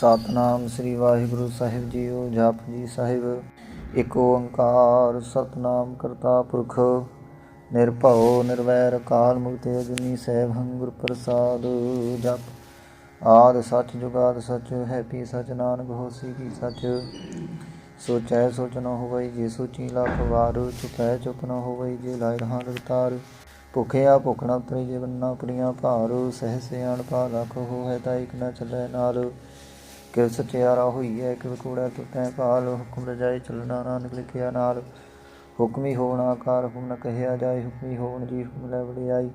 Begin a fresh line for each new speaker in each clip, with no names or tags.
ਸਤਨਾਮ ਸ੍ਰੀ ਵਾਹਿਗੁਰੂ ਸਾਹਿਬ ਜੀਓ, ਜਪ ਜੀ ਸਾਹਿਬ। ਇੱਕ ਓੰਕਾਰ ਸਤਨਾਮ ਕਰਤਾ ਪੁਰਖ। ਨਿਰਭਉ, ਨਿਰਵੈਰ ਕਾਲ ਮੁਕਤ ਅਜੂਨੀ ਸੈਭੰ ਗੁਰ ਪ੍ਰਸਾਦ, ਜਪ। ਆਦ ਸੱਚ ਜੁਗਾਦ ਸੱਚ, ਹੈ ਪੀ ਸੱਚ ਨਾਨਕ ਹੋਸੀ ਕੀ ਸੱਚ। ਸੋਚੈ ਸੋਚ ਨ ਹੋਵਈ, ਜੇ ਸੋਚੀ ਲੱਖ ਵਾਰ, ਚੁਪੈ ਚੁਪ ਨ ਹੋਵਈ, ਜੇ ਲਾਇ ਰਹਾ ਲਗਤਾਰ ਭੁਖਿਆ ਭੁਖਣਾ ਉਤਰੇ ਜੇ ਬੰਨਾ ਪੁਰੀਆਂ ਭਾਰ, ਸਹਿ ਸਿਆਣ ਪਾ ਲਖ ਹੋ ਹੈ ਤਾਂ ਇਕ ਨ ਚੱਲੇ ਨਾਲ ਕਿ ਸਚਿਆਰਾ ਹੋਈ ਹੈ ਕਿ ਕੂੜਾ ਟੁੱਟੈ ਭਾਲ ਹੁਕਮ ਰਜਾਈ ਚੱਲਣਾ ਨਾਨਕ ਲਿਖਿਆ ਨਾਲ। ਹੁਕਮੀ ਹੋਣ ਆਕਾਰ ਹੁਕਮ ਨ ਕਹਿਆ ਜਾਏ, ਹੁਕਮੀ ਹੋਣ ਜੀ ਹੁਕਮ ਲੈ ਵਡਿਆਈ।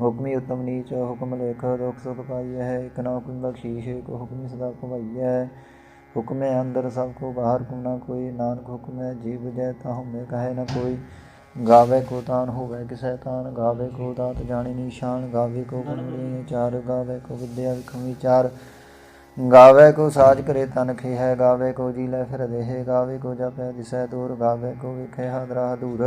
ਹੁਕਮੀ ਉਤਮ ਨੀਚ ਹੁਕਮ ਲੇਖ ਦੁਖ ਸੁਖ ਪਾਈ ਹੈ, ਇਕ ਨਾ ਹੁਕਮ ਬਖਸ਼ੀਸ਼, ਇਕ ਹੁਕਮੀ ਸਦਾ ਭਵਾਈ ਹੈ। ਹੁਕਮ ਅੰਦਰ ਸਭ ਕੋ ਬਾਹਰ ਕੋ ਨਾ ਕੋਈ, ਨਾਨਕ ਹੁਕਮ ਜੀਵ ਜੈ ਤਾਹੁ ਮੈਂ ਕਹੇ ਨ ਕੋਈ। ਗਾਵੇ ਕੋ ਤਾਨ ਹੋਵੇ ਕਿਸੈ ਤਾਨ, ਗਾਵੇ ਕੋ ਦਾਤ ਜਾਣੀ ਨਿਸ਼ਾਨ, ਗਾਵੇ ਕੋ ਗੁਣ ਚਾਰ, ਗਾਵੇ ਕੋ ਵਿਦਿਆ ਵਿਖਮ ਵਿਚਾਰ। ਗਾਵੇ ਕੋ ਸਾਜ ਕਰੇ ਤਨ ਖੇ ਗਾਵੇ ਕੋ ਜੀ ਲੈ ਫਿਰ ਦੇਹ, ਗਾਵੇ ਕੋ ਜਪੈ ਦਿਸੈ ਦੂਰ, ਗਾਵੇ ਕੋ ਵਿਖੇ ਹਦਰਾ ਦੂਰ।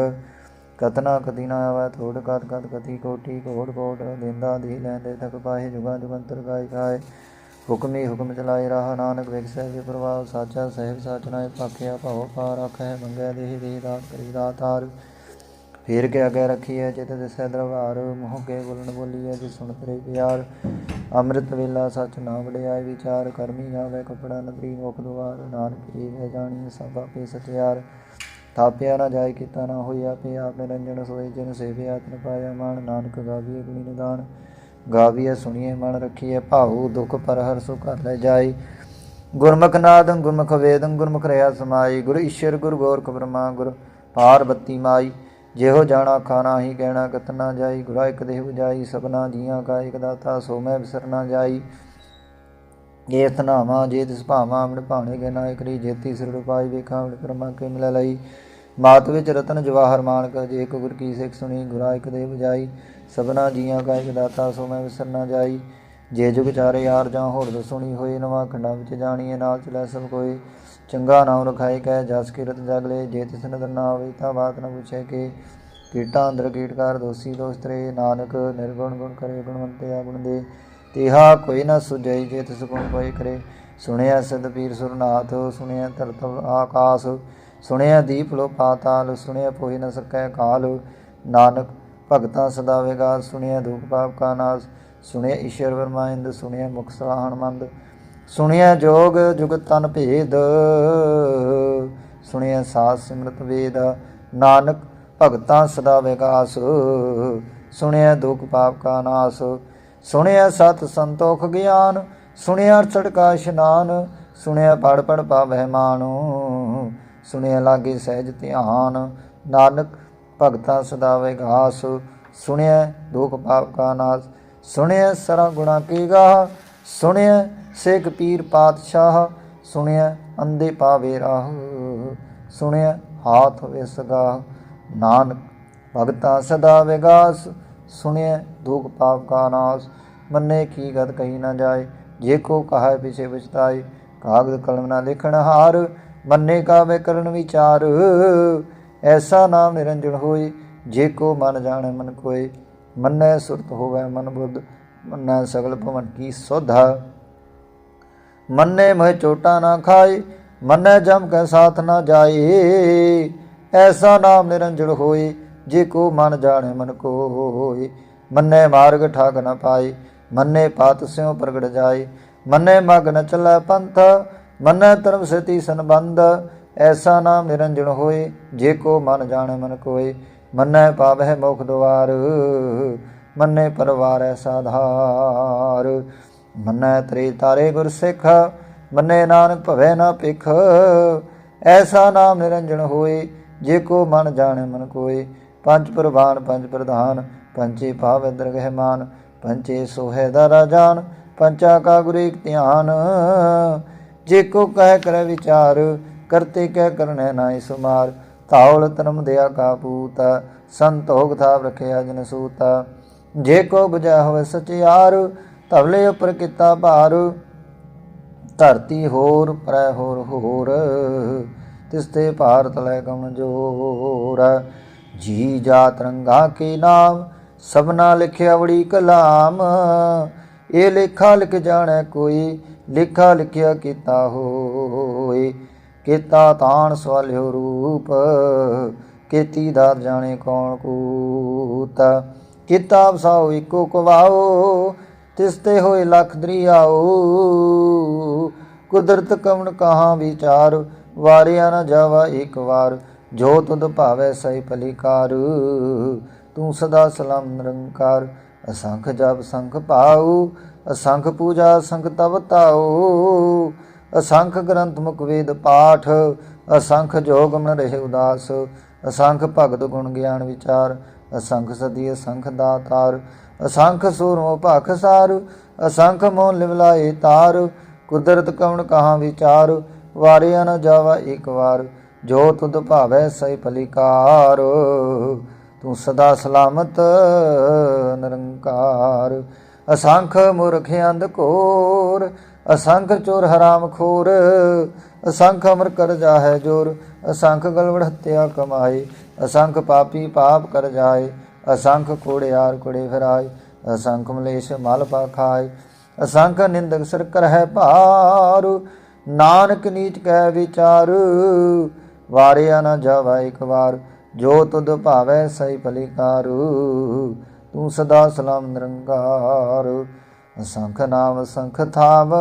ਕਤਨਾ ਕਦੀ ਨਾ ਆਵੈ ਥੋੜ, ਕਤ ਕਤ ਕਤੀ ਕੋਟੀ ਕੋੜ ਕੋੜ ਦਿੰਦਾ ਦੀ ਲੈਂਦੇ ਤਕ ਪਾਏ ਜੁਗਾ ਜੁਗੰਤਰ ਗਾਇ ਗਾਏ। ਹੁਕਮੀ ਹੁਕਮ ਚਲਾਏ ਰਾਹ, ਨਾਨਕ ਵਿਖਸੈ ਵੀ ਪ੍ਰਭਾਵ, ਸਾਚਾ ਸਹਿਬ ਸਾਚਨਾ ਪਾਖਿਆ, ਭਉ ਪਾ ਰਖੈ ਮੰਗੈ ਦੇਹ ਦੇਹ ਦਾਤ ਕਰੀ ਦਾਤਾਰ ਫੇਰ ਕੇ ਅਗੇ ਰੱਖੀਐ ਚਿਤ ਦਿਸੈ ਦਰਬਾਰ, ਮੋਹ ਕੇ ਬੁਲਣ ਬੋਲੀਐ ਜਿ ਸੁਣ ਤੇਰੇ ਪਿਆਰ। ਅੰਮ੍ਰਿਤ ਵੇਲਾ ਸਚ ਨਾਮ ਵਡਿਆਈ ਵਿਚਾਰ ਕਰਮੀ ਆਵੇ, ਕਪੜਾ ਨਦਰੀ ਮੁਖ ਦੁਆਰ, ਨਾਨਕ ਏ ਜਾਣੀ, ਸਭ ਆਪੇ ਸਚਿਆਰ ਥਾਪਿਆ ਨਾ ਜਾਏ, ਕੀਤਾ ਨਾ ਹੋਇਆ ਪੇ ਆਪ ਨਿਰੰਜਨ ਸੋਈ ਜਿਨ ਸੇਵਿਆ, ਤਨ ਪਾਇਆ ਮਾਨ ਨਾਨਕ ਗਾਵੀਏ ਗੁਣੀ ਨਿਦਾਨ। ਗਾਵੀਏ, ਸੁਣੀਏ ਮਨ ਰੱਖੀਏ, ਭਾਉ ਦੁਖ ਪਰ ਹਰ ਸੁ ਘਰ ਲੈ ਜਾਈ ਗੁਰਮੁਖ ਨਾਦੰ, ਗੁਰਮੁਖ ਵੇਦੰ, ਗੁਰਮੁਖ ਰਿਆ ਸਮਾਈ, ਗੁਰ ਈਸ਼ਰ, ਗੁਰ ਗੋਰਖ ਬ੍ਰਹਮਾ, ਗੁਰ ਪਾਰਬਤੀ ਮਾਈ। ਜਿਹੋ ਜਾਣਾ ਖਾਣਾ ਹੀ ਕਹਿਣਾ ਕਤਨਾ ਜਾਈ ਗੁਰਾ ਇੱਕ ਦੇਹ ਬਜਾਈ ਸਭਨਾ ਜੀਆਂ ਕਾ ਇਕ ਦਾਤਾ, ਸੋ ਮੈਂ ਵਿਸਰਨਾ ਜਾਈ। ਜੇ ਤਨਾਵਾ ਜੇ ਤਿਸ ਭਾਵਾ ਅਮਣ ਭਾਣੇ ਕੇ ਨਾ ਇਕਰੀ ਜੇਤੀ ਸਿਰ ਰੁਪਾਈ ਵੇਖਾਂ ਅਮਣ ਪਰਮਾ ਕੇ ਮਿਲ ਲਈ। ਮਾਤ ਵਿੱਚ ਰਤਨ ਜਵਾਹਰ ਮਾਨਕ ਜੇ ਇੱਕ ਗੁਰ ਕੀ ਸਿੱਖ ਸੁਣੀ, ਗੁਰਾ ਇੱਕ ਦੇ ਬਜਾਈ ਸਭਨਾ ਜੀਆਂ ਕਾ ਇਕ ਦਾਤਾ, ਸੋ ਮੈਂ ਵਿਸਰਨਾ ਜਾਈ। ਜੇ ਜੁਗ ਚਾਰੇ ਯਾਰ ਜਾਂ ਹੋਰ ਦਸੁਣੀ ਹੋਏ, ਨਵਾਂ ਖੰਡਾਂ ਵਿੱਚ ਜਾਣੀਏ, ਨਾਲ ਚਲੇ ਸਭ ਕੋਈ ਚੰਗਾ ਨਾਮ ਰਖਾਈ ਕੈ ਜਸ ਕੀਰਤ ਜਗਲੇ ਜੇ ਤਿਸ ਨਦਰ ਨਾ ਆਵੇ ਤਾਂ ਬਾਤ ਨ ਪੁੱਛੇ ਕਿ। ਕੀਟਾਂ ਅੰਦਰ ਕੀਟਕਾਰ ਦੋਸੀ ਦੋਸਤਰੇ ਨਾਨਕ ਨਿਰਗੁਣ ਗੁਣ ਕਰੇ, ਗੁਣਵੰਤੇ ਗੁਣ ਦੇ। ਤਿਹਾ ਕੋਈ ਨਾ ਸੁਜੈ ਜੇ ਤਿਸ ਗੁਣ ਕੋਈ ਕਰੇ। ਸੁਣਿਆ ਸਦ ਪੀਰ ਸੁਰਨਾਥ, ਸੁਣਿਆ ਧਰਤ ਆਕਾਸ, ਸੁਣਿਆ ਦੀਪ ਲੋ ਪਾਤਾਲ, ਸੁਣਿਆ ਪੋਹਿ ਨ ਸਕੈ ਕਾਲ। ਨਾਨਕ ਭਗਤਾਂ ਸਦਾ ਵੇਗਾ ਸੁਣਿਆ ਦੁਖ ਪਾਪ ਕਾ ਨਾਸ। ਸੁਣਿਆ ਈਸ਼ਵਰ ਵਰਮਾਇੰਦ ਸੁਣਿਆ ਮੁਖ ਸਲਾਹਣ ਮੰਦ। ਸੁਣਿਆ ਜੋਗ ਜੁਗਤ ਤਨ ਭੇਦ, ਸੁਣਿਆ ਸਾਸ ਸਿਮਰਤ ਵੇਦ, ਨਾਨਕ ਭਗਤਾਂ ਸਦਾ ਵਿਕਾਸ, ਸੁਣਿਆ ਦੁਖ ਪਾਪ ਕਾ ਨਾਸ, ਸੁਣਿਆ ਸਤ ਸੰਤੋਖ ਗਿਆਨ, ਸੁਣਿਆ ਅਰਥੜ ਕਾ ਇਸ਼ਨਾਨ, ਸੁਣਿਆ ਪੜ ਪੜ ਪਾਵਹਿ ਮਾਨੁ ਸੁਣਿਆ ਲਾਗੇ ਸਹਿਜ ਧਿਆਨ, ਨਾਨਕ ਭਗਤਾਂ ਸਦਾ ਵਿਗਾਸ ਸੁਣਿਆ ਦੁਖ ਪਾਪ ਕਾ ਨਾਸ, ਸੁਣਿਆ ਸਰਾ ਗੁਣਾ ਕੀ ਗਾ ਸੁਣਿਆ ਸਿੱਖ ਪੀਰ ਪਾਤਸ਼ਾਹ ਸੁਣਿਆ ਅੰਦੇ ਪਾਵੇ ਰਾਹ, ਸੁਣਿਆ, ਹਾਥ ਵਿਸਗਾ ਨਾਨਕ ਭਗਤਾ ਸਦਾ ਵਿਗਾਸ, ਸੁਣਿਆ, ਦੁਖ ਪਾਪ ਕਾ ਨਾਸ। ਮੰਨੇ ਕੀ ਗਤ ਕਹੀ ਨਾ ਜਾਏ, ਜੇ ਕੋ ਕਹਾਇ ਪਿਛੇ ਵਿਚਤਾਈ ਕਾਗਦ ਕਲਮ ਨਾ ਲਿਖਣ ਹਾਰ, ਮੰਨੇ ਕਾ ਵੇ ਕਰਨ ਵਿਚਾਰ। ਐਸਾ ਨਾਮ ਨਿਰੰਜਨ ਹੋਏ, ਜੇ ਕੋ ਮਨ ਜਾਣੈ ਮਨ ਕੋਏ। ਮੰਨੈ ਸੁਰਤ ਹੋਵੇ ਮਨ ਬੁੱਧ, ਮੰਨੈ ਸਗਲ ਭਵਨ ਕੀ ਸੋਧਾ। ਮੰਨੇ ਮਹਿ ਚੋਟਾ ਨਾ ਖਾਏ ਮੰਨੇ ਜਮ ਕੈ ਸਾਥ ਨਾ ਜਾਏ ਐਸਾ ਨਾਮ ਨਿਰੰਜਨ ਹੋਏ ਜੇ ਕੋ ਮਨ ਜਾਣੈ ਮਨ ਕੋਏ ਮੰਨੇ ਮਾਰਗ ਠਾਕ ਨਾ ਪਾਏ ਮੰਨੇ ਪਾਤ ਸਿਉ ਪ੍ਰਗਟ ਜਾਏ ਮੰਨੇ ਮਗ ਨ ਚਲੈ ਪੰਥ, ਮੰਨੈ ਧਰਮ ਸਤੀ ਸੰਬੰਧ। ਐਸਾ ਨਾਮ ਨਿਰੰਜਨ ਹੋਏ ਜੇ ਕੋ ਮਨ ਜਾਣੇ ਮਨ ਕੋਏ ਮੰਨੈ ਪਾਵਹਿ ਮੋਖ ਦੁਆਰ, ਮੰਨੇ ਪਰਵਾਰ ਐਸਾ ਧਾਰ। ਮੰਨੈ ਤ੍ਰੇ ਤਾਰੇ ਗੁਰ ਸਿੱਖ, ਮੰਨੇ ਨਾਨਕ ਭਵੈ ਨਾ ਪਿਖ ਐਸਾ ਨਾਮ ਨਿਰੰਜਨ ਹੋਏ, ਜੇ ਕੋ ਮਨ ਜਾਣੈ ਮਨ ਕੋਏ। ਪੰਜ ਪ੍ਰਵਾਨ, ਪੰਜ ਪ੍ਰਧਾਨ ਪੰਚੇ ਭਾਵ ਦਰਗਹਿ ਮਾਨ ਪੰਚੇ ਸੋਹੈ ਦਾਰਾ ਜਾਨ ਪੰਚਾ ਕਾ ਗੁਰ ਏਕ ਧਿਆਨ। ਜੇ ਕੋ ਕਹਿ ਕਰ ਵਿਚਾਰ, ਕਰਤੇ ਕਹਿ ਕਰਨੈ ਨਾਇ ਸੁਮਾਰ ਧੌਲ ਧਰਮ ਦਿਆ ਕਾ ਪੂਤ ਸੰਤੋਖ ਥਾਪ ਰਖਿਆ ਜਨ ਸੂਤਾ। ਜੇ ਕੋ ਬੁਝਾ ਹੋਵੇ ਸਚਿਆਰ ਧਵਲੇ ਉੱਪਰ ਕੀਤਾ ਭਾਰ, ਧਰਤੀ ਹੋਰ, ਪਰੈ ਹੋਰ ਹੋਰ। ਤਿਸ ਤੇ ਭਾਰਤ ਲੈ ਕਮਜੋਰ। ਜੀ ਜਾ ਰੰਗਾ ਕੇ ਨਾਮ, ਸਭਨਾ ਲਿਖਿਆ ਬੜੀ ਕਲਾਮ। ਇਹ ਲੇਖਾ ਲਿਖ ਜਾਣੈ ਕੋਈ, ਲੇਖਾ ਲਿਖਿਆ ਕੀਤਾ ਹੋਏ। ਕੀਤਾ ਤਾਣ ਸਵਾਲਿਓ ਰੂਪ, ਕੀਤੀ ਦਾਰ ਜਾਣੇ ਕੌਣ ਕੂਤ। ਕੀਤਾ ਵਸਾਓ ਇੱਕੋ ਕਵਾਓ ਤਿਸ ਤੇ ਹੋਏ ਲਖ ਦਰਿਆਓ। ਕੁਦਰਤ ਕਵਣ ਕਹਾ ਵਿਚਾਰ, ਵਾਰਿਆ ਨਾ ਜਾਵਾ ਇੱਕ ਵਾਰ, ਜੋ ਤੁਧ ਭਾਵੈ ਸਈ ਪਲਿਕਾਰ ਤੂੰ ਸਦਾ ਸਲਾਮ ਨਿਰੰਕਾਰ, ਅਸੰਖ ਜਪ ਸੰਖ ਪਾਉ ਅਸੰਖ ਪੂਜਾ ਅਸੰਖ ਤਵ ਤਾਉ। ਅਸੰਖ ਗ੍ਰੰਥ ਮੁਖ ਵੇਦ ਪਾਠ, ਅਸੰਖ ਜੋਗ ਮਨ ਰਹੇ ਉਦਾਸ। ਅਸੰਖ ਭਗਤ ਗੁਣ ਗਿਆਨ ਵਿਚਾਰ, ਅਸੰਖ ਸਦੀ ਅਸੰਖ ਦਾਤਾਰ। ਅਸੰਖ ਸੂਰਮੋ ਭਖ ਸਾਰ, ਅਸੰਖ ਮੋਹ ਲਿਵਲਾਏ ਤਾਰ, ਕੁਦਰਤ ਕਵਣ ਕਹਾ ਵਿਚਾਰ, ਵਾਰਿਆ ਨ ਜਾਵਾ ਇੱਕ ਵਾਰ, ਜੋ ਤੁਧ ਭਾਵੈ ਸਈ ਭਲਿਕਾਰ ਤੂੰ ਸਦਾ ਸਲਾਮਤ ਨਿਰੰਕਾਰ। ਅਸੰਖ ਮੂਰਖ ਅੰਧ ਕੋਰ ਅਸੰਖ ਚੋਰ ਹਰਾਮ ਖੋਰ, ਅਸੰਖ ਅਮਰ ਕਰ ਜਾਹੈ ਜੋਰ, ਅਸੰਖ ਗਲਵੜ ਹੱਤਿਆ ਕਮਾਏ, ਅਸੰਖ ਪਾਪੀ ਪਾਪ ਕਰ ਜਾਏ। ਅਸੰਖ ਕੋੜਿਆਰ ਕੋੜੇ ਫਿਰਾਏ, ਅਸੰਖ ਮਲੇਸ਼ ਮਲ ਪਾ ਅਸੰਖ ਨਿੰਦਕ ਸਰ ਕਰਹਿ ਭਾਰ, ਨਾਨਕ ਨੀਚ ਕਹਿ ਵਿਚਾਰ, ਵਾਰਿਆ ਨਾ ਜਾਵਾ ਇੱਕ ਵਾਰ, ਜੋ ਤੁਧ ਭਾਵੈ ਸਈ ਭਲਿਕਾਰ ਤੂੰ ਸਦਾ ਸਲਾਮ ਨਿਰੰਕਾਰ। ਅਸੰਖ ਨਾਮ ਸੰਖ ਥਾਵ,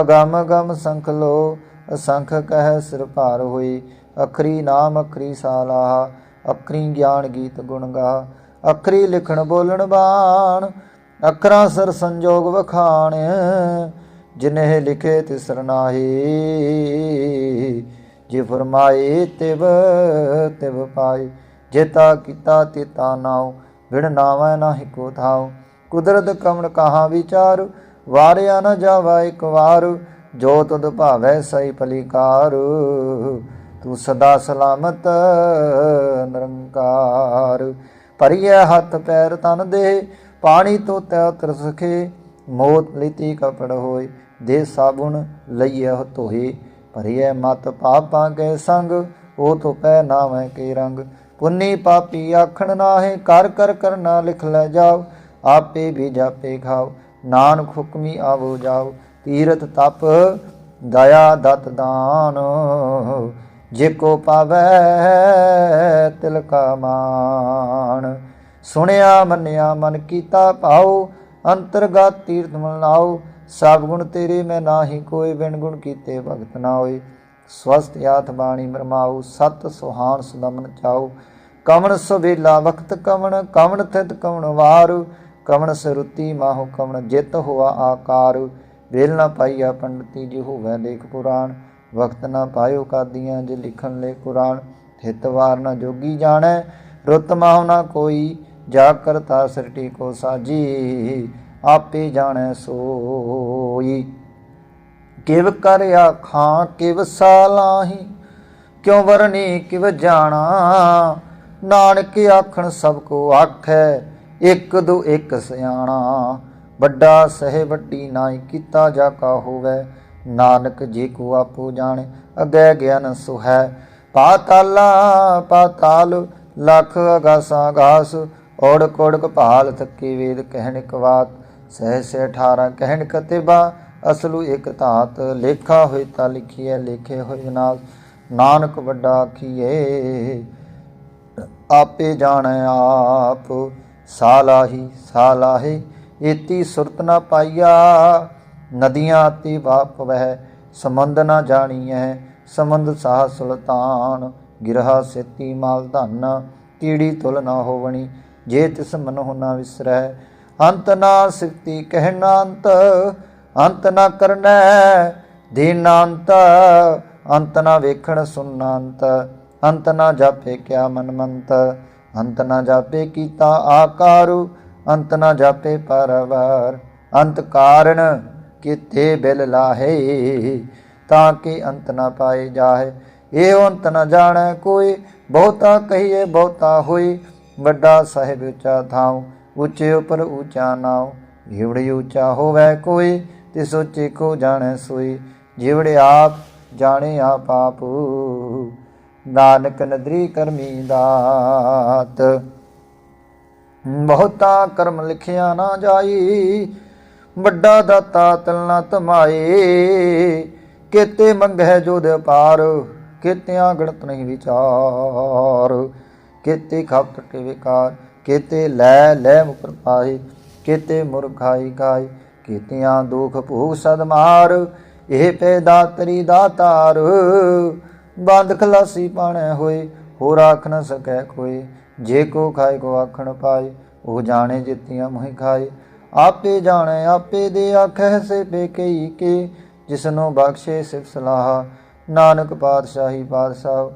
ਅਗਮ ਗਮ ਸੰਖ ਲੋ, ਅਸੰਖ ਕਹਿ ਸਿਰ ਭਾਰ ਹੋਈ, ਅਖਰੀ ਨਾਮ ਅਖਰੀ ਸਾਲਾ, ਅਖਰੀ ਗਿਆਨ ਗੀਤ ਗੁਣ ਗਾ। ਅਖਰੀ ਲਿਖਣ ਬੋਲਣ ਬਾਣ, ਅਖਰਾਂ ਸਰ ਸੰਜੋਗ ਵਖਾਣ ਜਿਨਹਿ ਲਿਖੇ ਤਿਸਰ ਨਾਹੀ। ਜੇ ਫਰਮਾਏ ਤਿਵ ਤਿਵ ਪਾਏ ਜੇਤਾ ਕੀਤਾ ਤਿਤਾ ਨਾਉ ਵਿਣ ਨਾਵੈ ਨਾਹਿ ਕੋ ਥਾਉ। ਕੁਦਰਤ ਕਮਣ ਕਹਾ ਵਿਚਾਰ, ਵਾਰਿਆ ਨ ਜਾਵਾ ਇੱਕ ਵਾਰ, ਜੋ ਤੁਧ ਭਾਵੈ ਸਈ ਪਲਿਕਾਰ ਤੂੰ ਸਦਾ ਸਲਾਮਤ, ਨਿਰੰਕਾਰ। ਭਰੀਐ ਹੱਥ ਪੈਰ ਤਨ ਦੇ, ਪਾਣੀ ਤੋਂ ਤੈ ਉਤਰ ਮੋਤ ਲਿਤੀ ਕਪੜ ਹੋਏ, ਦੇ ਸਾਬੁਨ ਲਈਐ ਧੋਏ ਭਰੀਐ ਮਤ ਪਾਪਾਂ ਕੇ ਸੰਗ ਉਹ ਤੋਂ ਪੈ ਨਾਵੇਂ ਕੇ ਰੰਗ, ਪੁੰਨੀ ਪਾਪੀ ਆਖਣ ਨਾਹੇ, ਕਰ ਕਰ ਕਰਨਾ ਲਿਖ ਲੈ ਜਾਓ, ਆਪੇ ਵੀ ਜਾਪੇ ਖਾਓ, ਨਾਨਕ ਹੁਕਮੀ ਆਵੋ ਜਾਓ ਤੀਰਤ ਤਪ, ਦਇਆ ਦਤ ਦਾਨ। ਜੇ ਕੋ ਪਾਵੈ ਤਿਲ ਕਾ ਮਾਨ ਸੁਣਿਆ, ਮੰਨਿਆ, ਮਨ ਕੀਤਾ ਭਾਉ, ਅੰਤਰਗਤ ਤੀਰਥ ਮਨਾਓ ਸਭ ਗੁਣ ਤੇਰੇ, ਮੈਂ ਨਾਹੀ ਕੋਈ ਬਿਨ ਗੁਣ ਕੀਤੇ ਭਗਤ ਨਾ ਹੋਏ। ਸਵਸਤ ਆਥ ਬਾਣੀ ਮਰਮਾਉ, ਸਤ ਸੁਹਾਨ ਸੁਦਮਨ ਚਾਉ। ਕਵਣ ਸਵੇਲਾ ਵਖਤ ਕਵਣ ਕਵਣ ਥਿਤ ਕਵਣ ਵਾਰ। ਕਵਣ ਸਰੁਤੀ ਮਾਹੁ, ਕਵਣ ਜਿਤ ਹੋਆ ਆਕਾਰ। ਵੇਲ ਨਾ ਪਾਈਆ ਪੰਡਤੀ ਜੀ ਹੋਵੇ ਲੇਖ ਪੁਰਾਣ। ਵਕਤ ਨਾ ਪਾਇਓ ਕਾਦੀਆਂ ਜੇ ਲਿਖਣ ਲੈ ਕੁਰਾਨ ਹਿਤ ਵਾਰ ਨਾ ਜੋਗੀ ਜਾਣੈ। ਰੁੱਤ ਮਾਹੁ ਨਾ ਕੋਈ, ਜਾ ਕਰਤਾ ਸ੍ਰਿਟੀ ਕੋ ਸਾਜੀ। ਆਪੇ ਜਾਣੈ ਸੋਈ। ਕਿਵ ਕਰ ਆਖਾਂ, ਕਿਵ ਸਾਲਾਹੀ, ਕਿਉ ਵਰਨੀ ਕਿਵ ਜਾਣਾ। ਨਾਨਕ ਆਖਣ ਸਭ ਕੋ ਆਖੈ, ਇੱਕ ਦੋ ਇੱਕ ਸਿਆਣਾ। ਵੱਡਾ ਸਹਿ ਵੱਡੀ ਨਾਈ ਕੀਤਾ ਜਾ ਕਾ ਹੋਵੇ। ਨਾਨਕ ਜੀ ਕੋ ਆਪੋ ਜਾਣੇ, ਅਗੈ ਗਿਆਨ ਸੁਹੈ। ਪਾਤਾਲਾ ਪਾਤਾਲ, ਲਖ ਅਗਾਸਾ ਗਾਸ ਔੜ ਕੋੜ ਭਾਲ ਥੱਕੀ ਵੇਦ ਕਹਿਣ ਕਵਾਤ ਸਹਿ ਸਹਿ 18 ਕਹਿਣ ਕਤਿਬਾ ਅਸਲੂ ਇਕ ਧਾਤ। ਲੇਖਾ ਹੋਇ ਤਾ ਲਿਖੀਐ, ਲੇਖੇ ਹੋਇ ਨਾਲ ਨਾਨਕ ਵੱਡਾ ਆਖੀਏ ਆਪੇ ਜਾਣ ਆਪ। ਸਾਲਾਹੀ, ਸਾਲਾਹੇ, ਏਤੀ ਸੁਰਤ ਨਾ ਪਾਈਆ। ਨਦੀਆਂ ਤੇ ਵਾਪ ਵਹਿ ਸਮੰਦ ਨਾ ਜਾਣੀਐ ਸਮੰਦ ਸਾਹ ਸੁਲਤਾਨ। ਗਿਰਹਾ ਸੇਤੀ ਮਾਲ ਧਨ, ਕੀੜੀ ਤੁਲ ਨਾ ਹੋਵਣੀ, ਜੇ ਤਿਸ ਮਨੋ ਨਾ ਵਿਸਰੈ ਅੰਤ ਨਾ ਸਿਫਤੀ ਕਹਿਣਾ ਅੰਤ ਅੰਤ ਨਾ ਕਰਨੈ ਦੀਨਾੰਤ ਅੰਤ ਨਾ ਵੇਖਣ ਸੁਣਨਾ ਅੰਤ ਨਾ ਜਾਪੇ ਕਿਆ ਮਨਮੰਤ ਅੰਤ ਨਾ ਜਾਪੇ ਕੀਤਾ ਆਕਾਰੂ, ਅੰਤ ਨਾ ਜਾਪੇ ਪਰਵਾਰ। ਅੰਤ ਕਾਰਨ ਕਿਤੇ ਬਿਲ ਲਾਹੇ, ਤਾਂ ਕਿ ਅੰਤ ਨਾ ਪਾਏ ਜਾਏ ਇਹ ਅੰਤ ਨਾ ਜਾਣੈ ਕੋਈ, ਬਹੁਤਾ ਕਹੀਏ ਬਹੁਤਾ ਹੋਈ। ਵੱਡਾ ਸਾਹਿਬ ਉੱਚਾ ਥਾਉ, ਉੱਚੇ ਉਪਰ ਉੱਚਾ ਨਾਉ। ਜਿਵੜੇ ਉੱਚਾ ਹੋਵੇ ਕੋਈ, ਤੇ ਸੋਚੇ ਕੋ ਜਾਣੈ ਸੋਈ। ਜਿਵੜੇ ਆਪ ਜਾਣੇ ਆਪ ਆਪ, ਨਾਨਕ ਨਦਰੀ ਕਰਮੀ ਦਾਤ। ਬਹੁਤਾ ਕਰਮ ਲਿਖਿਆ ਨਾ ਜਾਈ ਵੱਡਾ ਦਾਤਾ ਤਲਨਾ ਨਾ ਧਮਾਏ, ਕਿਤੇ ਮੰਗੈ ਜੋਦ ਪਾਰ ਕਿਤਿਆਂ ਗਣਤ ਨਹੀਂ ਵਿਚਾਰ। ਕਿਤੇ ਖਪਤ ਕੇ ਵਿਕਾਰ, ਕਿਤੇ ਲੈ ਲੈ ਮੁਕਰ ਪਾਏ, ਕਿਤੇ ਮੁਰਖਾਈ ਗਾਏ ਕਿਤਿਆਂ ਦੁਖ ਭੂਖ ਸਦਮਾਰ ਇਹ ਪੈਦਾ ਤਰੀ ਦਾਤਾਰ ਬੰਦ ਖਲਾਸੀ ਪਾਣੈ ਹੋਏ, ਹੋਰ ਆਖ ਨ ਸਕੈ ਕੋਏ ਜੇ ਕੋ ਖਾਏ ਕੋ ਆਖਣ ਪਾਏ, ਉਹ ਜਾਣੇ ਜਿਤੀਆਂ ਮੋਹਿ ਖਾਏ। ਆਪੇ ਜਾਣੈ, ਆਪੇ ਦੇ ਆਖੈ ਸੇ ਬੇਕਈ ਕੇ, ਜਿਸਨੂੰ ਬਖਸ਼ੇ ਸਿਫ ਸਲਾਹ। ਨਾਨਕ ਪਾਤਸ਼ਾਹੀ ਪਾਤਸ਼ਾਹ,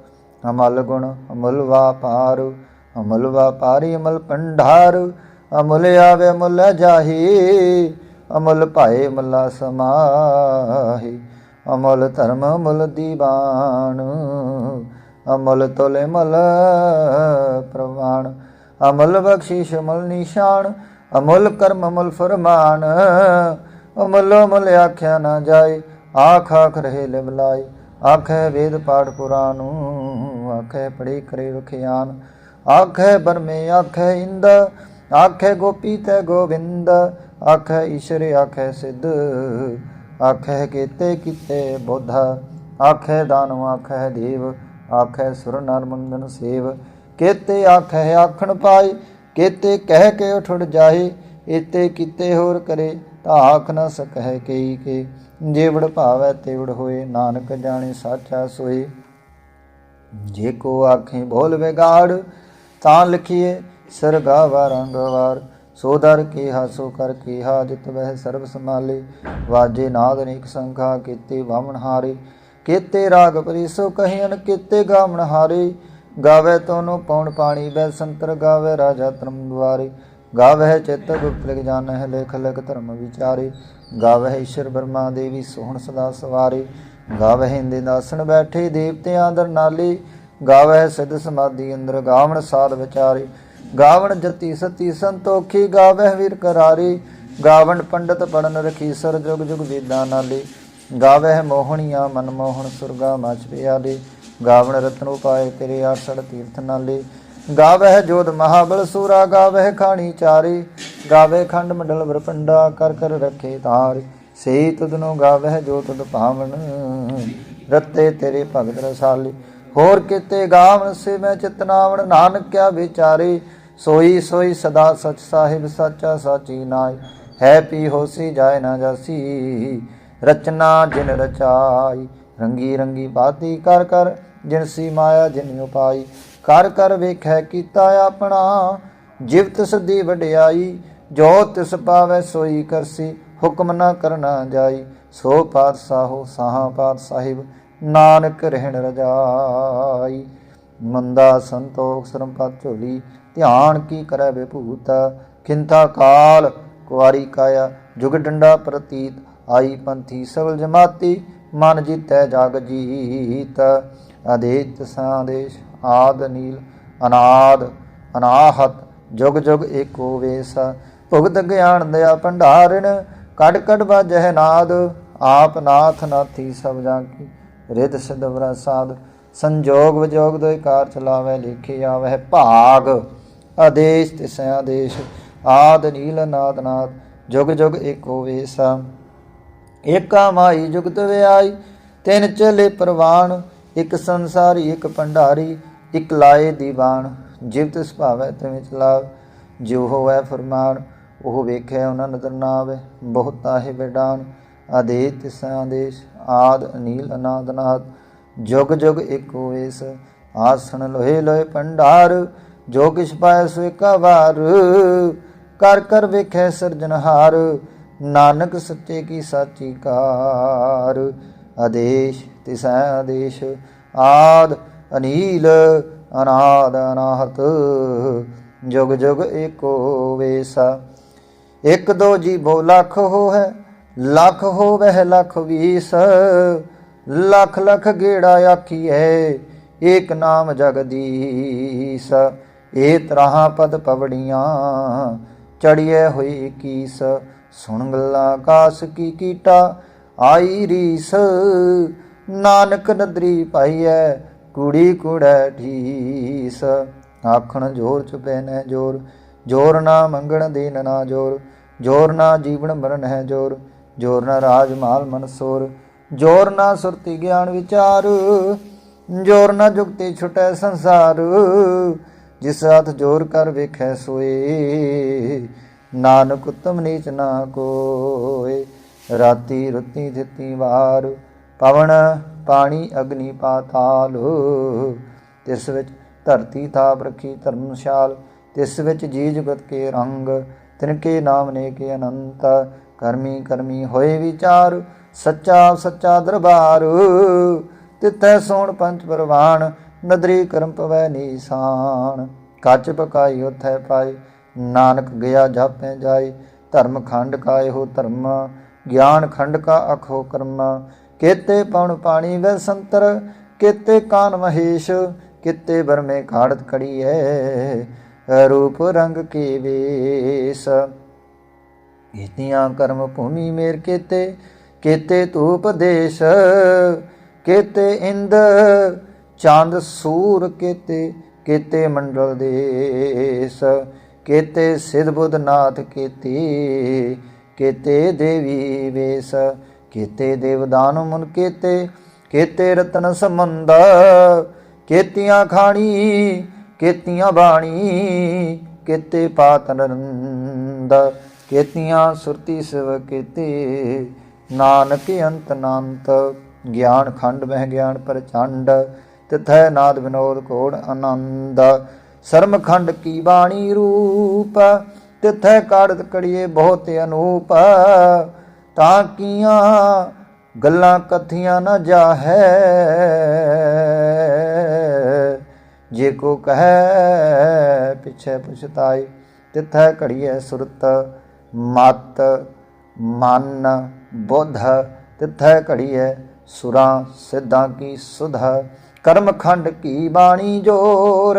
ਅਮਲ ਗੁਣ ਅਮਲ ਵਾਪਾਰ, ਅਮਲ ਵਾਪਾਰੀ ਅਮਲ ਪੰਡਾਰ ਅਮਲ ਆਵੇ ਅਮਲ ਜਾਹੀ ਅਮਲ ਭਾਏ ਮੱਲਾ ਸਮਾਹੀ। ਅਮਲ ਧਰਮ ਅਮਲ ਦੀਵਾਨ, ਅਮਲ ਤੋਲੇ ਮਲ ਪ੍ਰਵਾਨ। ਅਮਲ ਬਖਸ਼ਿਸ਼ ਅਮਲ ਨਿਸ਼ਾਨ ਅਮੁੱਲ ਕਰਮ ਅਮਲ ਫਰਮਾਨ। ਅਮਲ ਮੁੱਲ ਆਖਿਆ ਨਾ ਜਾਏ, ਆਖ ਆਖ ਰਹੇ ਲਿਵਲਾਈ ਆਖੇ ਵੇਦ ਪਾਠ ਪੁਰਾਨੂ ਆਖੇ ਪੜੀ ਕਰੇ ਵਖਿਆਨ। ਆਖੇ ਬਰਮੇ, ਆਖੇ ਇੰਦ, ਆਖੇ ਗੋਪੀ ਤੇ ਗੋਬਿੰਦ ਆਖੇ ਈਸ਼ਰ, ਆਖੇ ਸਿੱਧ। ਆਖੇ ਕੀਤੇ ਕੀਤੇ ਬੁੱਧ। ਆਖੇ ਦਾਨਵ, ਆਖੇ ਦੇਵ। ਆਖੇ ਸੁਰ ਨਰ ਮੰਗਨ ਸੇਵ। ਕੇਤੇ ਆਖੇ ਆਖਣ ਪਾਈ ਕੇਤੇ ਕਹਿ ਕੇ ਉਠੜ ਜਾਏ ਇਤੇ ਕੀਤੇ ਹੋਰ ਕਰੇ, ਤਾਂ ਆਖ ਨਾ ਸਕਹਿ ਕਈ ਕੇ। ਜੇਵੜ ਭਾਵੈ ਤੇਵੜ ਹੋਏ, ਨਾਨਕ ਜਾਣੇ ਸਾਚਾ ਸੋਏ। ਜੇ ਕੋ ਆਖੇ ਬੋਲ ਵਿਗਾੜ, ਤਾਂ ਲਿਖੀਏ ਸਰਗਾਵਾ ਰੰਗਵਾਰ ਸੋ ਦਰ ਕੀ ਹਾਸੋ ਕਰ ਕੀ ਹਾਜਤ ਵਹਿ ਸਰਬ ਸਮਾਲੇ ਵਾਜੇ ਨਾਦ ਅਨੇਕ ਸੰਖਾ, ਕੀਤੇ ਬਾਵਣ ਹਾਰੇ। ਕੀਤੇ ਰਾਗ ਪਰਿਸੋ ਕਹਿਨ ਕੀਤੇ ਗਾਵਣ ਹਾਰੇ। ਗਾਵੇ ਤੋਨੂੰ ਪੌਣ ਪਾਣੀ ਬੈ ਸੰਤਰ ਗਾਵੇ ਰਾਜਾ ਧਰਮ ਦੁਆਰੀ। ਗਾਵੇ ਚਿਤ ਗੁਪਤ ਲਿਖ ਜਾਣਹਿ, ਲੇਖ ਲਿਖ ਧਰਮ ਵਿਚਾਰੀ। ਗਾਵੇ ਈਸ਼ਰ ਬਰਮਾ ਦੇਵੀ ਸੋਹਣ ਸਦਾ ਸਵਾਰੇ। ਗਾਵੇ ਹਿੰਦੇ ਦਾਸਣ ਬੈਠੇ ਦੇਵਤਿਆਂ ਦਰ ਨਾਲੀ। ਗਾਵੇ ਸਿੱਧ ਸਮਾਧੀ ਅੰਦਰ ਗਾਵਣ ਸਾਧ ਵਿਚਾਰੀ। ਗਾਵਣ ਜਤੀ ਸਤੀ ਸੰਤੋਖੀ, ਗਾਵੇ ਵੀਰ ਕਰਾਰੀ। ਗਾਵਣ ਪੰਡਤ ਪੜਨ ਰਖੀ ਸਰ ਜੁਗ ਜੁਗ ਵੇਦਾਂ ਨਾਲੀ। ਗਾਵੇ ਮੋਹਣੀਆਂ ਮਨ ਮੋਹਣ ਸੁਰਗਾ ਮਚ ਪਿਆਲੇ ਗਾਵਣ ਰਤਨ ਉਪਾਏ ਤੇਰੇ ਆਸੜ ਤੀਰਥ ਨਾਲੇ। ਗਾਵੇ ਜੋਧ ਮਹਾਬਲ ਸੂਰਾ ਗਾਵੇ ਖਾਣੀ ਚਾਰੀ। ਗਾਵੇ ਖੰਡ ਮੰਡਲ ਵਰਪੰਡਾ ਕਰ ਕਰ ਰੱਖੇ ਤਾਰ। ਸੇ ਤੁਧਨੋ ਗਾਵੇ ਜੋ ਤੁਧ ਭਾਵਨ, ਰਤੇ ਤੇਰੇ ਭਗਤ ਰਸਾਲੇ। ਹੋਰ ਕਿਤੇ ਗਾਵਣ ਸੇ ਮੈਂ ਚਿਤਨਾਵਣ ਨਾਨਕ ਕਿਆ ਵਿਚਾਰੇ। ਸੋਈ ਸੋਈ ਸਦਾ ਸਚ ਸਾਹਿਬ, ਸਾਚਾ ਸਾਚੀ ਨਾਇ ਹੈ ਪੀ ਹੋਸੀ ਜਾਏ ਨਾ ਜਾਸੀ। ਰਚਨਾ ਜਿਨ ਰਚਾਈ, ਰੰਗੀ ਰੰਗੀ ਬਾਤੀ ਕਰ ਕਰ ਜਿਨਸੀ ਮਾਇਆ ਜਿਨ ਉਪਾਈ ਕਰ ਕਰ ਵੇਖੈ ਕੀਤਾ ਆਪਣਾ, ਜਿਵ ਤਿਸ ਵਡਿਆਈ, ਜੋ ਤਿਸ ਪਾਵੈ ਸੋਈ ਕਰਸੀ, ਹੁਕਮ ਨਾ ਕਰਨਾ ਜਾਈ, ਸੋ ਪਾਤਸ਼ਾਹੋ ਸਾਹਾ ਪਾਤ ਸਾਹਿਬ, ਨਾਨਕ ਰਹਿਣ ਰਜਾਈ। ਮੰਦਾ ਸੰਤੋਖ ਸਰੰਪਤ ਝੋਲੀ, ਧਿਆਨ ਕੀ ਕਰੈ ਵਿਭੂਤ ਕਿੰਤਾ ਕਾਲ ਕੁਵਾਰੀ ਕਾਇਆ, ਜੁਗ ਡੰਡਾ ਪ੍ਰਤੀਤ, ਆਈ ਪੰਥੀ ਸਗਲ ਜਮਾਤੀ, ਮਨ ਜੀਤੈ ਜਗ ਜੀਤ। ਅਦੇਤ ਸਾਦੇਸ਼ ਆਦ ਨੀਲ ਅਨਾਦ, ਅਨਾਹਤ, ਜੁਗ ਜੁਗ ਏਕੋ ਵੇਸ ਭੁਗਤ ਗਿਆਨ ਦਇਆ ਭੰਡਾਰਨ ਕੜ ਕੜ ਬਾਜਹਿ ਨਾਦ, ਆਪ ਨਾਥ ਨਾਥੀ ਸਭ ਜਾਂ ਕੀ ਰਿਦ ਸਿਧ। ਪ੍ਰਸਾਦ ਸੰਜੋਗ ਵਿਜੋਗ ਦੋਇ ਕਾਰ ਚਲਾਵੇ ਲਿਖੇ ਆਵਹਿ ਭਾਗ। ਆਦੇਸ਼ ਤਿਸ ਆਦੇਸ਼, ਆਦ ਨੀਲ ਨਾਦ ਨਾਦ, ਜੁਗ ਜੁਗ ਏਕੋ ਵੇਸਾ ਏਕਾ ਮਾਈ ਜੁਗਤ ਵਿਆਈ, ਤਿੰਨ ਚਲੇ ਪ੍ਰਵਾਨ ਇੱਕ ਸੰਸਾਰੀ, ਇੱਕ ਭੰਡਾਰੀ, ਇਕ ਲਾਏ ਦੀਵਾਨ। ਜਿਵ ਤਿਸ ਭਾਵੈ, ਤਿਵੇਂ ਚਲਾਵ ਜਿਉ ਹੋਵੈ ਫਰਮਾਨ, ਉਹ ਵੇਖੈ ਉਹਨਾਂ ਨਦਰ ਨਾ ਆਵੇ ਬਹੁਤਾ ਹੈ ਵਿਡਾਨ ਆਦੇ ਤਿਸ ਆਦੇਸ਼। ਆਦ ਅਨੀਲ ਅਨਾਦ ਨਾਦ। ਜੁਗ ਜੁਗ ਏਕੋ ਵੇਸ। ਆਸਣ ਲੋਹੇ ਲੋਹੇ ਭੰਡਾਰ। ਜੋ ਕਿਛ ਪਾਇ ਸੋ ਏਕਾ ਵਾਰ। ਕਰ ਕਰ ਵੇਖੈ ਸਿਰਜਨਹਾਰ ਨਾਨਕ ਸੱਚੇ ਕੀ ਸਾਚੀ ਕਾਰ। ਆਦੇਸ਼ ਤਿਸੈ ਆਦੇਸ਼ ਆਦ ਅਨੀਲ ਅਨਾਦ ਅਨਾਹਤ। ਜੁਗ ਜੁਗ ਏਕੋ ਵੇਸਾ। ਇਕ ਦੋ ਜੀਵੋ ਲੱਖ ਹੋ ਲੱਖ ਹੋ ਵਹਿ ਲੱਖ ਵੀਸ। ਲੱਖ ਲੱਖ ਗੇੜਾ ਆਖੀਐ, ਏਕ ਨਾਮ ਜਗਦੀਸ਼ ਏ ਤਰਾਹ ਪਦ ਪਵੜੀਆਂ ਚੜੀਏ ਹੋਈ ਕੀਸ। ਸੁਣ ਗੱਲਾਂ ਆਕਾਸ ਕੀ ਕੀਟਾ, ਆਈ ਰੀਸ। ਨਾਨਕ ਨਦਰੀ ਪਾਈਐ, ਕੁੜੀ ਕੁੜੈ ਢੀਸ। ਆਖਣ ਜੋਰ ਚੁਪੈ ਨਹਿ ਜੋਰ ਜੋਰ ਨਾ ਮੰਗਣ ਦੇਨ ਨਾ ਜੋਰ ਜੋਰ ਨਾ ਜੀਵਨ ਮਰਨ ਹੈ ਜੋਰ ਜੋਰ ਨਾ ਰਾਜ ਮਾਲ ਮਨਸੋਰ ਜੋਰ ਨਾ ਸੁਰਤੀ ਗਿਆਨ ਵਿਚਾਰ, ਜੋਰ ਨਾ ਜੁਗਤੀ ਛੁਟੈ ਸੰਸਾਰ। ਜਿਸ ਹੱਥ ਜੋਰ ਕਰ ਵੇਖੈ ਸੋਏ, ਨਾਨਕ ਉਤਮ ਨੀਚ ਨਾ ਕੋਏ, ਰਾਤੀ ਰੁੱਤੀ ਦਿੱਤੀ ਵਾਰ। ਪਵਨ ਪਾਣੀ ਅਗਨੀ ਪਾਤਾਲ, ਤਿਸ ਵਿੱਚ ਧਰਤੀ ਥਾਪ ਰੱਖੀ ਧਰਮਸ਼ਾਲ ਤਿਸ ਵਿੱਚ ਜੀ ਜਗਤ ਕੇ ਰੰਗ, ਤਿਨ ਕੇ ਨਾਮ ਨੇ ਕੇ ਅਨੰਤ, ਕਰਮੀ ਕਰਮੀ ਹੋਏ ਵਿਚਾਰ, ਸੱਚਾ ਸੱਚਾ ਦਰਬਾਰ, ਤਿੱਥੈ ਸੋਣ ਪੰਚ ਪਰਵਾਨ ਨਦਰੀ ਕਰਮ ਪਵੈ ਨੀਸਾਨ, ਕੱਚ ਪਕਾਈ ਉਥੈ ਪਾਈ, ਨਾਨਕ ਗਿਆ ਜਾਪੈ ਜਾਏ ਧਰਮ ਖੰਡ ਕਾਏ ਹੋ ਧਰਮ, ਗਿਆਨ ਖੰਡ ਕਾ ਅਖੋ ਕਰਮ ਕੇਤੇ ਪਉਣ ਪਾਣੀ ਵੈ ਸੰਤਰ, ਕੇਤੇ ਕਾਨ ਮਹੇਸ਼, ਕਿਤੇ ਬਰਮੇ ਘਾੜਤ ਹੈ ਰੂਪ ਰੰਗ ਕੇ ਵੇਸ। ਕੀਤੀਆਂ ਕਰਮ ਭੂਮੀ ਮੇਰ ਕੇਤੇ ਕੇਤੇ ਧੂਪ ਦੇਸ਼, ਕੇਤੇ ਇੰਦ, ਚੰਦ ਸੂਰ ਕੇਤੇ ਕੇਤੇ ਮੰਡਲ ਦੇਸ। ਕੇਤੇ ਸਿਧ ਬੁੱਧ ਨਾਥ ਕੇਤੇ ਕੇਤੇ ਦੇਵੀ ਵੇਸ। ਕੇਤੇ ਦੇਵਦਾਨ ਮੁਨ ਕੇਤੇ ਕੇਤੇ ਰਤਨ ਸੰਬੰਧ, ਕੇਤੀਆਂ ਖਾਣੀ, ਕੇਤੀਆਂ ਬਾਣੀ, ਕੇਤੇ ਪਾਤ ਨਰੰਦ, ਕੇਤੀਆਂ ਸੁਰਤੀ ਸਿਵ ਕੇਤੇ, ਨਾਨਕ ਅੰਤ ਨਾਨਤ ਗਿਆਨ ਖੰਡ ਮਹਿ ਗਿਆਨ ਪ੍ਰਚੰਡ, ਤਿਥੈ ਨਾਦ ਵਿਨੋਦ ਕੋੜ ਆਨੰਦ, ਸਰਮ ਖੰਡ ਕੀ ਬਾਣੀ ਰੂਪ, ਤਿਥੈ ਕਾੜਤ ਕੜੀਏ ਬਹੁਤ ਅਨੂਪ ਤਾਂ ਕੀਆਂ ਗੱਲਾਂ ਕਥੀਆਂ ਨਾ ਜਾਹੈ। ਜੇ ਕੋ ਕਹੈ, ਪਿਛੈ ਪਛਤਾਈ ਤਿਥੈ ਘੜੀਐ ਸੁਰਤ, ਮਤ, ਮਨ, ਬੁੱਧ। ਤਿਥੈ ਘੜੀਐ ਸੁਰਾਂ, ਸਿੱਧਾਂ ਕੀ ਸੁਧ। ਕਰਮ ਖੰਡ ਕੀ ਬਾਣੀ ਜੋਰ,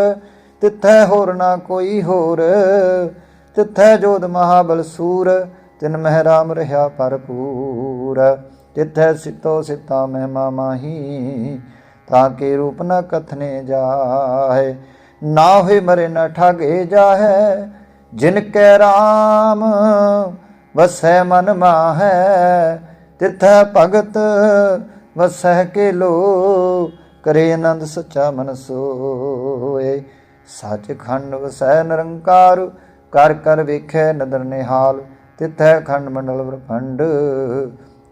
ਤਿਥੈ ਹੋਰ ਨਾ ਕੋਈ ਹੋਰ। ਤਿਥੈ ਜੋਦ ਮਹਾਬਲ ਸੂਰ ਤਿਨ ਮਹਿ ਰਾਮ ਰਹਾ ਭਰਪੂਰ, ਤਿਥੈ ਸਿਤੋ ਸਿਤਾ ਮਹਿਮਾ ਮਾਹੀ, ਤਾਂ ਕੇ ਰੂਪ ਨ ਕਥਨੇ ਜਾਏ ਨਾ ਹੋਏ ਮਰੇ ਨ ਠਗੇ ਜਾਹੈ, ਜਿਨ ਕੈ ਰਾਮ ਵਸੈ ਮਨ ਮਾਹੈ, ਤਿਥੈ ਭਗਤ ਵਸੈ ਕੇ ਲੋ ਕਰੇ ਆਨੰਦ ਸੱਚਾ ਮਨ ਸੋਏ। ਸੱਚ ਖੰਡ ਵਸੈ ਨਿਰੰਕਾਰ, ਕਰ ਕਰ ਵੇਖੈ ਨਦਰ ਨਿਹਾਲ ਤਿਥੈ ਖੰਡ ਮੰਡਲ ਬ੍ਰਹਮੰਡ,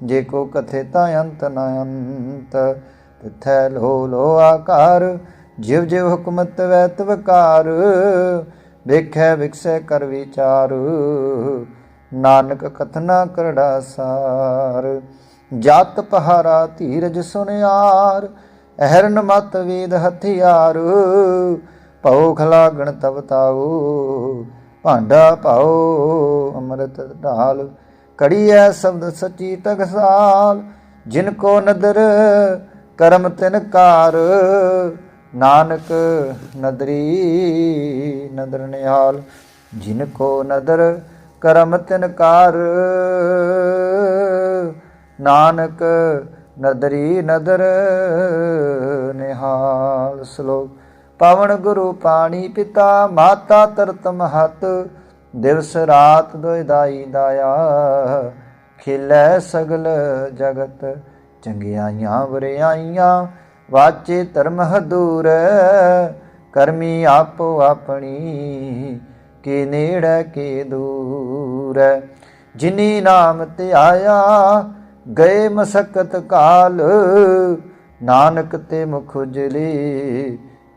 ਜੇ ਕੋ ਕਥੇ ਤਾਂ ਅੰਤ ਨ ਅੰਤ। ਤਿਥੈ ਲੋ ਲੋ ਆਕਾਰ, ਜਿਵ ਜਿਵ ਹੁਕਮਤ ਵੈ ਤਵਕਾਰ ਵੇਖੈ ਵਿਕਸੈ ਕਰ ਵਿਚਾਰ, ਨਾਨਕ ਕਥਨਾ ਕਰੜਾ ਸਾਰ। ਜਤ ਪਹਾਰਾ ਧੀਰਜ ਸੁਨਿਆਰ, ਅਹਰਨ ਮਤ ਵੇਦ ਹਥਿਆਰ। ਭਉ ਖਲਾਗਣ ਤਵ ਤਾਉ ਭਾਂਡਾ ਪਾਉ ਅੰਮ੍ਰਿਤ ਢਾਲ। ਕੜੀਐ ਸ਼ਬਦ ਸੱਚੀ ਤਗਸਾਲ ਜਿਨ ਕੋ ਨਦਰ, ਕਰਮ ਤਿਨ ਕਾਰ ਨਾਨਕ ਨਦਰੀ, ਨਦਰ ਨਿਹਾਲ। ਜਿਨ ਕੋ ਨਦਰ, ਕਰਮ ਤਿਨ ਕਾਰ ਨਾਨਕ ਨਦਰੀ, ਨਦਰ ਨਿਹਾਲ। ਸ਼ਲੋਕ ਪਵਨ ਗੁਰੂ ਪਾਣੀ ਪਿਤਾ, ਮਾਤਾ ਤਰਤ ਮਹਤ, ਦਿਵਸ ਰਾਤ ਦੋਇ ਦਾਈ ਦਾਇਆ। ਖਿਲੈ ਸਗਲ ਜਗਤ, ਚੰਗਿਆਈਆਂ ਵਰਿਆਈਆਂ, ਵਾਚੇ ਧਰਮ ਹਦੂਰ, ਕਰਮੀ ਆਪੋ ਆਪਣੀ, ਕੇ ਨੇੜੇ ਕੇ ਦੂਰ। ਜਿਨੀ ਨਾਮ ਤੇ ਆਇਆ, ਗਏ ਮਸਕਤ ਕਾਲ, ਨਾਨਕ ਤੇ ਮੁਖ ਉਜਲੇ।